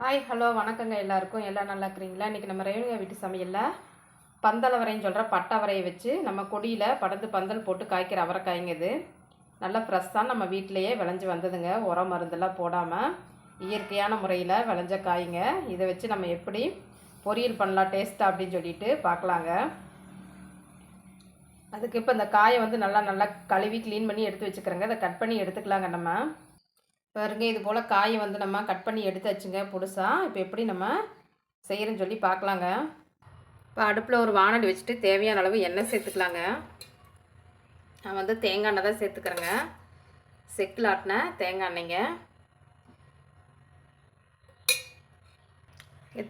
Hi hello வணக்கங்க எல்லாருக்கும். எல்லாம் நல்லா இருக்கிறீங்களா? இன்றைக்கி நம்ம ரேணுகா வீட்டு சமையலில் பந்தல் வரைன்னு சொல்கிற பட்டவரையை வச்சு நம்ம கொடியில் படந்து பந்தல் போட்டு காய்க்கிற அவரைக்காய்ங்க இது. நல்லா ஃப்ரெஷ்ஷாக நம்ம வீட்டிலையே விளைஞ்சி வந்ததுங்க. உரம் மருந்தெல்லாம் போடாமல் இயற்கையான முறையில் விளைஞ்ச காய்ங்க. இதை வச்சு நம்ம எப்படி பொரியல் பண்ணலாம் டேஸ்ட்டாக அப்படின்னு சொல்லிட்டு பார்க்கலாங்க. அதுக்கு இப்போ இந்த காயை வந்து நல்லா நல்லா கழுவி க்ளீன் பண்ணி எடுத்து வச்சுக்கிறோங்க. அதை கட் பண்ணி எடுத்துக்கலாங்க நம்ம. பாருங்க இது போல் காயை வந்து நம்ம கட் பண்ணி எடுத்தாச்சுங்க புதுசாக இப்போ எப்படி நம்ம செய்கிறேன்னு சொல்லி பார்க்கலாங்க இப்போ அடுப்பில் ஒரு வானல் வச்சுட்டு தேவையான அளவு எண்ணெய் சேர்த்துக்கலாங்க. நான் வந்து தேங்காய் எண்ணெய் தான் சேர்த்துக்கிறேங்க. செக்கில் ஆட்டின தேங்காய் எண்ணெய்ங்க.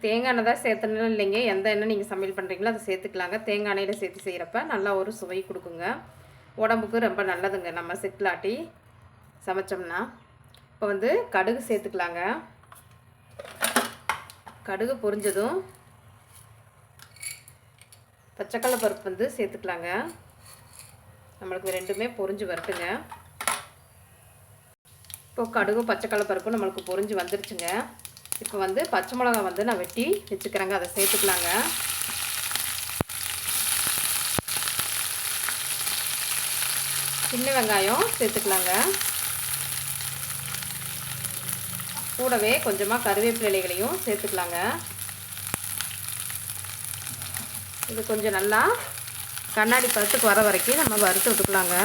தேங்காய் எண்ணெய் தான் சேர்த்தணும் இல்லைங்க. எந்த எண்ணெய் நீங்கள் சமையல் பண்ணுறீங்களோ அதை சேர்த்துக்கலாங்க. தேங்காய் எண்ணெயில் சேர்த்து செய்கிறப்ப நல்லா ஒரு சுவை கொடுக்குங்க. உடம்புக்கு ரொம்ப நல்லதுங்க. நம்ம செக்கில் ஆட்டி சமைச்சோம்னா. இப்போ வந்து கடுகு சேர்த்துக்கலாங்க. கடுகு பொரிஞ்சதும் பச்சைக்கடலை பருப்பு வந்து சேர்த்துக்கலாங்க. நம்மளுக்கு ரெண்டுமே பொரிஞ்சு வரட்டுங்க. இப்போ கடுகும் பச்சைக்கடலை பருப்பும் நம்மளுக்கு பொரிஞ்சு வந்துருச்சுங்க. இப்போ வந்து பச்சை மிளகா வந்து நான் வெட்டி வச்சுக்கிறேங்க. அதை சேர்த்துக்கலாங்க. சின்ன வெங்காயம் சேர்த்துக்கலாங்க. கூடவே கொஞ்சமாக கருவேப்பிலைகளையும் சேர்த்துக்கலாங்க. இது கொஞ்சம் நல்லா கண்ணாடி பழத்துக்கு வர வரைக்கும் நம்ம வறுத்து விட்டுக்கலாங்க.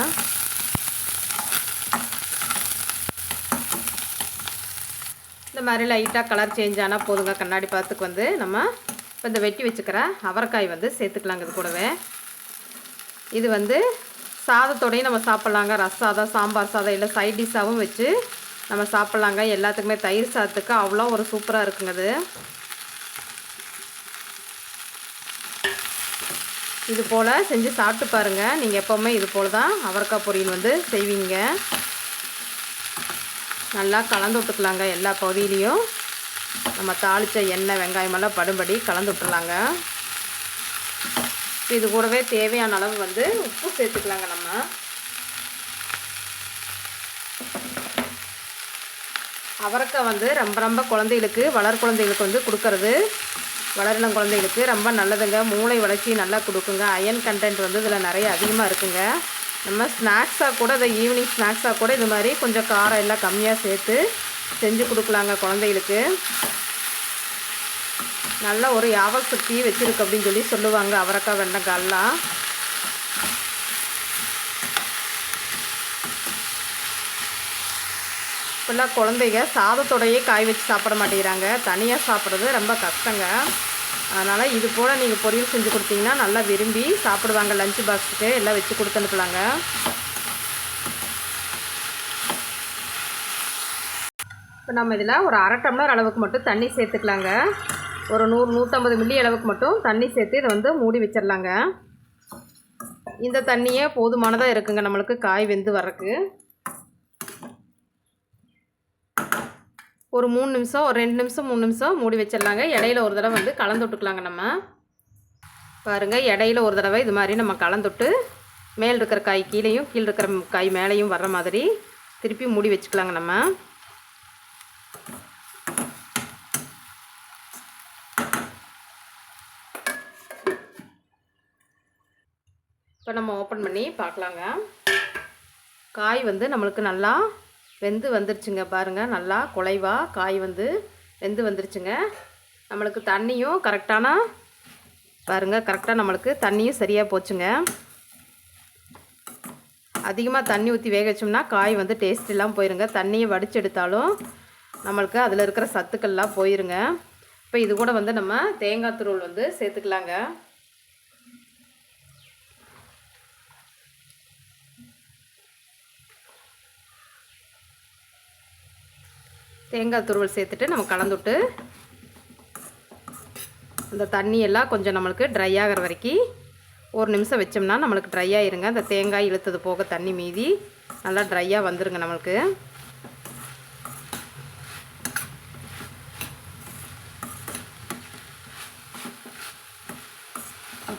இந்த மாதிரி லைட்டாக கலர் சேஞ்ச் ஆனால் போதுங்க. கண்ணாடி பழத்துக்கு வந்து நம்ம இப்போ இந்த வெட்டி வச்சுக்கிற அவரைக்காய் வந்து சேர்த்துக்கலாங்க இது கூடவே. இது வந்து சாதத்தோடையும் நம்ம சாப்பிட்லாங்க. ரசாதம் சாதம் சாம்பார் சாதம் இல்லை சைட் டிஷ்ஷாகவும் வச்சு நம்ம சாப்பிட்லாங்க. எல்லாத்துக்குமே தயிர் சாதத்துக்கு அவ்வளோ ஒரு சூப்பராக இருக்குங்க அது. இது போல் செஞ்சு சாப்பிட்டு பாருங்கள் நீங்கள் எப்போவுமே இது போல் தான் அவரைக்காய் பொரியல் வந்து செய்வீங்க. நல்லா கலந்து விட்டுக்கலாங்க எல்லா பகுதியிலையும். நம்ம தாளித்த எண்ணெய் வெங்காயமெல்லாம் படும்படி கலந்து விட்டுலாங்க இது கூடவே தேவையான அளவு வந்து உப்பு சேர்த்துக்கலாங்க நம்ம. அவரைக்காய் வந்து ரொம்ப ரொம்ப குழந்தைகளுக்கு வளர் குழந்தைகளுக்கு வந்து கொடுக்கறது. வளரினம் குழந்தைகளுக்கு ரொம்ப நல்லதுங்க. மூளை வளர்ச்சி நல்லா கொடுக்குங்க. அயன் கண்டென்ட் வந்து இதில் நிறைய அதிகமாக இருக்குங்க. நம்ம ஸ்நாக்ஸாக கூட இதை ஈவினிங் ஸ்நாக்ஸாக கூட இது மாதிரி கொஞ்சம் காரம் எல்லாம் கம்மியாக சேர்த்து செஞ்சு கொடுக்கலாங்க குழந்தைகளுக்கு. நல்ல ஒரு யாபக சக்தி வச்சுருக்கு அப்படின்னு சொல்லி சொல்லுவாங்க அவரக்காய் வெண்டைக்காயெல்லாம் ஃபுல்லாக குழந்தைங்க சாதத்தோடையே காய் வச்சு சாப்பிட மாட்டேங்கிறாங்க. தனியாக சாப்பிட்றது ரொம்ப கஷ்டங்க. அதனால் இது போல் நீங்கள் பொரியல் செஞ்சு கொடுத்தீங்கன்னா நல்லா விரும்பி சாப்பிடுவாங்க. லஞ்ச் பாக்ஸுக்கு எல்லாம் வச்சு கொடுத்து அனுப்பலாங்க. இப்போ நம்ம இதில் ஒரு அரை டம்ளர் அளவுக்கு மட்டும் தண்ணி சேர்த்துக்கலாங்க. ஒரு நூறு நூற்றம்பது மில்லி அளவுக்கு மட்டும் தண்ணி சேர்த்து இதை வந்து மூடி வச்சிடலாங்க. இந்த தண்ணியே போதுமானதாக இருக்குங்க. நம்மளுக்கு காய் வெந்து வர்றக்கு ஒரு மூணு நிமிஷம் ஒரு ரெண்டு நிமிஷம் மூணு நிமிஷம் மூடி வச்சிடலாங்க. இடையில ஒரு தடவை வந்து கலந்து விட்டுக்கலாங்க நம்ம. பாருங்கள் இடையில ஒரு தடவை இது மாதிரி நம்ம கலந்துட்டு மேல் இருக்கிற காய் கீழேயும் கீழே இருக்கிற காய் மேலேயும் வர்ற மாதிரி திருப்பி மூடி வச்சுக்கலாங்க நம்ம. இப்போ நம்ம ஓப்பன் பண்ணி பார்க்கலாங்க. காய் வந்து நம்மளுக்கு நல்லா வெந்து வந்துருச்சுங்க பாருங்கள் நல்லா குலைவாக காய் வந்து வெந்து வந்துருச்சுங்க. நம்மளுக்கு தண்ணியும் கரெக்டான பாருங்கள் கரெக்டாக நம்மளுக்கு தண்ணியும் சரியாக போச்சுங்க. அதிகமாக தண்ணி ஊற்றி வேக வச்சோம்னா காய் வந்து டேஸ்ட் போயிருங்க. தண்ணியை வடித்து எடுத்தாலும் நம்மளுக்கு அதில் இருக்கிற சத்துக்கள்லாம் போயிருங்க. இப்போ இது கூட வந்து நம்ம தேங்காய் துருள் வந்து சேர்த்துக்கலாங்க. தேங்காய் துருவல் சேர்த்துட்டு நம்ம கலந்துட்டு அந்த தண்ணியெல்லாம் கொஞ்சம் நம்மளுக்கு ட்ரை ஆகிற வரைக்கும் ஒரு நிமிஷம் வச்சோம்னா நம்மளுக்கு ட்ரை ஆயிருங்க. அந்த தேங்காய் இழுத்தது போக தண்ணி மீதி நல்லா ட்ரையாக வந்துருங்க நம்மளுக்கு.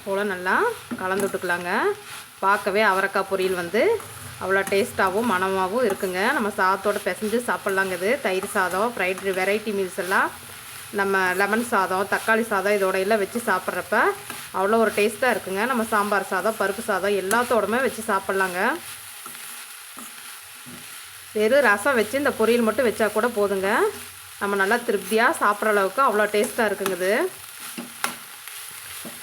போல் நல்லா கலந்து விட்டுக்கலாங்க. பார்க்கவே அவரைக்காய் பொரியல் வந்து அவ்வளோ டேஸ்ட்டாகவும் மணமாகவும் இருக்குங்க. நம்ம சாதத்தோட பிசைஞ்சு சாப்பிட்லாங்க இது தயிர் சாதம் ஃப்ரைட் வெரைட்டி மீல்ஸ் எல்லாம் நம்ம லெமன் சாதம் தக்காளி சாதம் இதோட எல்லாம் வச்சு சாப்பிட்றப்ப அவ்வளோ ஒரு டேஸ்ட்டாக இருக்குங்க. நம்ம சாம்பார் சாதம் பருப்பு சாதம் எல்லாத்தோடமே வச்சு சாப்பிட்லாங்க. வெறும் ரசம் வச்சு இந்த பொரியல் மட்டும் வச்சா கூட போதுங்க. நம்ம நல்லா திருப்தியாக சாப்பிட்ற அளவுக்கு அவ்வளோ டேஸ்ட்டாக இருக்குங்க இது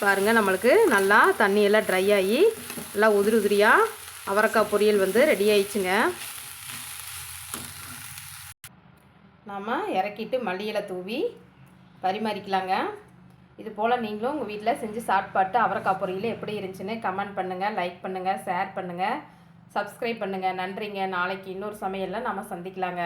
பாருங்கள் நம்மளுக்கு நல்லா தண்ணியெல்லாம் ட்ரை ஆகி நல்லா உதிரி உதிரியாக அவரைக்காய் பொரியல் வந்து ரெடி ஆயிடுச்சுங்க. நாம் இறக்கிட்டு மல்லியில் தூவி பரிமாறிக்கலாங்க. இது போல் நீங்களும் உங்கள் வீட்டில் செஞ்சு சாப்பிட்டு அவரைக்காய் பொரியல் எப்படி இருந்துச்சுன்னு கமெண்ட் பண்ணுங்கள் லைக் பண்ணுங்கள் ஷேர் பண்ணுங்கள் சப்ஸ்கிரைப் பண்ணுங்கள் நன்றிங்க. நாளைக்கு இன்னொரு சமையலில் நாம் சந்திக்கலாங்க.